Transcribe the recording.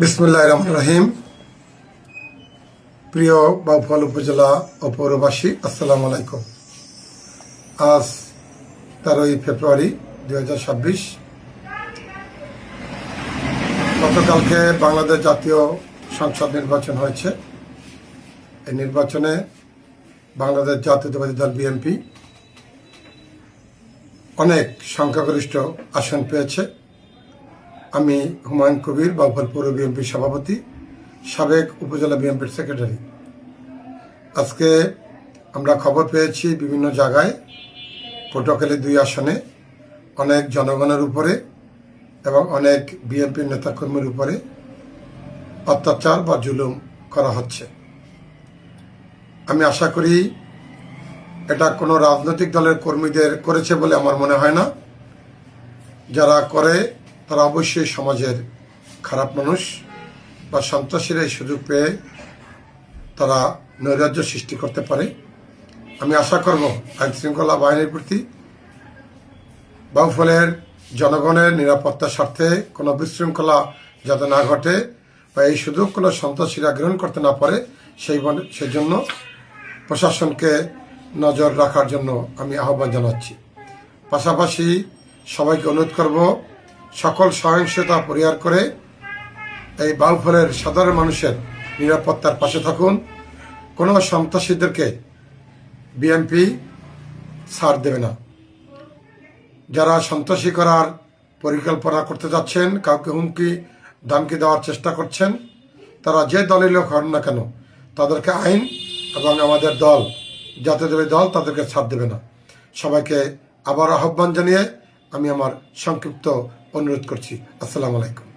বিসমুল্লাহ রহমান রহিম। প্রিয় বাউফল উপজেলা ও পৌরবাসী, আসসালামু আলাইকুম। আজ তেরোই ফেব্রুয়ারি দুই হাজার ছাব্বিশ। গতকালকে বাংলাদেশ জাতীয় সংসদ নির্বাচন হয়েছে। এই নির্বাচনে বাংলাদেশ জাতীয়তাবাদী দল বিএনপি অনেক সংখ্যাগরিষ্ঠ আসন পেয়েছে। আমি হুমায়ুন কবির বাউফল পৌর বিএনপির সভাপতি, সাবেক উপজেলা বিএনপির সেক্রেটারি। আজকে আমরা খবর পেয়েছি বিভিন্ন জায়গায়, পটুয়াখালী দুই আসনে, অনেক জনগণের উপরে এবং অনেক বিএনপির নেতাকর্মীর উপরে অত্যাচার বা জুলুম করা হচ্ছে। আমি আশা করি এটা কোনো রাজনৈতিক দলের কর্মীদের করেছে বলে আমার মনে হয় না। যারা করে তারা অবশ্যই সমাজের খারাপ মানুষ বা সন্ত্রাসীরা সুযোগ পেয়ে তারা নৈরাজ্য সৃষ্টি করতে পারে। আমি আশা করব আইন শৃঙ্খলা বাহিনীর প্রতি বাউফলের জনগণের নিরাপত্তার স্বার্থে কোনো বিশৃঙ্খলা যাতে না ঘটে বা এই সুযোগ কোনো সন্ত্রাসীরা গ্রহণ করতে না পারে, সেই সেজন্য প্রশাসনকে নজর রাখার জন্য আমি আহ্বান জানাচ্ছি। পাশাপাশি সবাইকে অনুরোধ করব সকল সহিংসতা পরিহার করে এই বাউফলের সাধারণ মানুষের নিরাপত্তার পাশে থাকুন। কোনো সন্ত্রাসীদেরকে বিএনপি ছাড় দেবে না। যারা সন্ত্রাসী করার পরিকল্পনা করতে যাচ্ছেন, কাউকে হুমকি, দামকি দেওয়ার চেষ্টা করছেন, তারা যে দলের লোক হন না কেন, তাদেরকে আইন এবং আমাদের দল জাতীয় দল, তাদেরকে ছাড় দেবে না। সবাইকে আবার আহ্বান জানিয়ে আমি আমার সংক্ষিপ্ত অনুরোধ করছি। আসসালামু আলাইকুম।